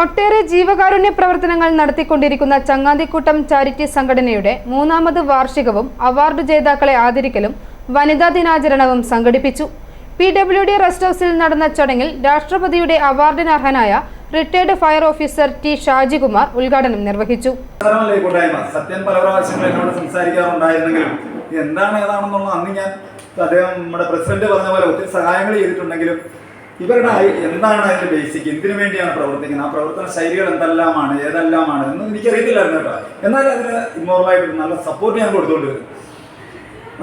ഒട്ടേറെ ജീവകാരുണ്യ പ്രവർത്തനങ്ങൾ നടത്തിക്കൊണ്ടിരിക്കുന്ന ചങ്ങാതിക്കൂട്ടം ചാരിറ്റി സംഘടനയുടെ മൂന്നാമത് വാർഷികവും അവാർഡ് ജേതാക്കളെ ആദരിക്കലും വനിതാ ദിനാചരണവും സംഘടിപ്പിച്ചു. പി ഡബ്ല്യു ഡി റെസ്റ്റ് ഹൌസിൽ നടന്ന ചടങ്ങിൽ രാഷ്ട്രപതിയുടെ അവാർഡിന് അർഹനായ retired fire officer T Shajikumar ഉദ്ഘാടനം നിർവഹിച്ചു. സത്യൻ പല പ്രാവശ്യങ്ങൾ എന്താണ് ഏതാണെന്നുള്ള അന്ന് ഞാൻ അദ്ദേഹം നമ്മുടെ പ്രസിഡന്റ് പറഞ്ഞ പോലെ ഒത്തിരി സഹായങ്ങൾ ചെയ്തിട്ടുണ്ടെങ്കിലും ഇവരുടെ എന്താണ് അതിന്റെ ബേസിക് എന്തിനു വേണ്ടിയാണ് പ്രവർത്തിക്കുന്നത്? ആ പ്രവർത്തന ശൈലികൾ എന്തെല്ലാമാണ്? ഏതെല്ലാമാണ്? എന്ന് എനിക്കറിയത്തില്ലായിരുന്നു കേട്ടോ. എന്നാലും അതിന് ഇമ്മോറലായിട്ട് നല്ല സപ്പോർട്ട് ഞാൻ കൊടുത്തോണ്ട് വരും.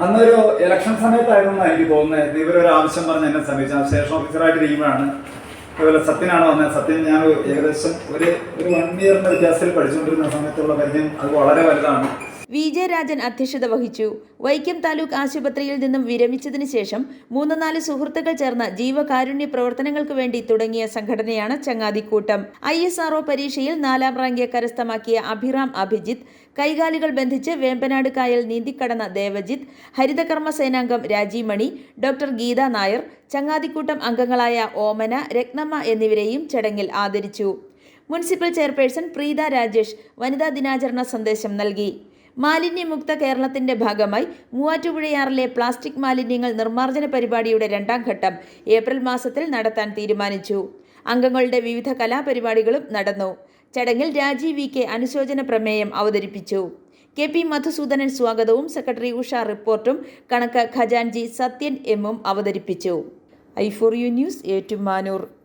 അന്നൊരു ഇലക്ഷൻ സമയത്തായിരുന്നു എനിക്ക് തോന്നുന്നത് ഇവരൊരു ആവശ്യം പറഞ്ഞ് എന്നെ സമീപിച്ചു സ്റ്റേഷൻ ഓഫീസറായിട്ട് ഇരിക്കുമ്പോഴാണ്. അതുപോലെ സത്യനാണ് വന്നത്. സത്യൻ ഞാൻ ഏകദേശം ഒരു ഒരു വൺ ഇയറിന്റെ വ്യത്യാസത്തിൽ പഠിച്ചുകൊണ്ടിരുന്ന സമയത്തുള്ള പരിചയം അത് വളരെ വലുതാണ്. വി ജെ രാജൻ അധ്യക്ഷത വഹിച്ചു. വൈക്കം താലൂക്ക് ആശുപത്രിയിൽ നിന്നും വിരമിച്ചതിന് ശേഷം മൂന്ന് നാല് സുഹൃത്തുക്കൾ ചേർന്ന് ജീവകാരുണ്യ പ്രവർത്തനങ്ങൾക്ക് വേണ്ടി തുടങ്ങിയ സംഘടനയാണ് ചങ്ങാതിക്കൂട്ടം. ഐ എസ് ആർഒ പരീക്ഷയിൽ നാലാം റാങ്ക് കരസ്ഥമാക്കിയ അഭിറാം അഭിജിത്ത് കൈകാലുകൾ ബന്ധിച്ച് വേമ്പനാട് കായൽ നീന്തിക്കടന്ന ദേവജിത്ത് ഹരിതകർമ്മ സേനാംഗം രാജീവ് മണി ഡോക്ടർ ഗീത നായർ ചങ്ങാതിക്കൂട്ടം അംഗങ്ങളായ ഓമന രത്നമ്മ എന്നിവരെയും ചടങ്ങിൽ ആദരിച്ചു. മുനിസിപ്പൽ ചെയർപേഴ്സൺ പ്രീത രാജേഷ് വനിതാ ദിനാചരണ സന്ദേശം നൽകി. മാലിന്യമുക്ത കേരളത്തിന്റെ ഭാഗമായി മൂവാറ്റുപുഴയാറിലെ പ്ലാസ്റ്റിക് മാലിന്യങ്ങൾ നിർമ്മാർജന പരിപാടിയുടെ രണ്ടാം ഘട്ടം ഏപ്രിൽ മാസത്തിൽ നടത്താൻ തീരുമാനിച്ചു. അംഗങ്ങളുടെ വിവിധ കലാപരിപാടികളും നടന്നു. ചടങ്ങിൽ രാജീവ് വി കെ അനുശോചന പ്രമേയം അവതരിപ്പിച്ചു. കെ പി മധുസൂദനൻ സ്വാഗതവും സെക്രട്ടറി ഉഷ റിപ്പോർട്ടും കണക്ക് ഖജാൻജി സത്യൻ എമ്മും അവതരിപ്പിച്ചു. I four U news Ettumanoor.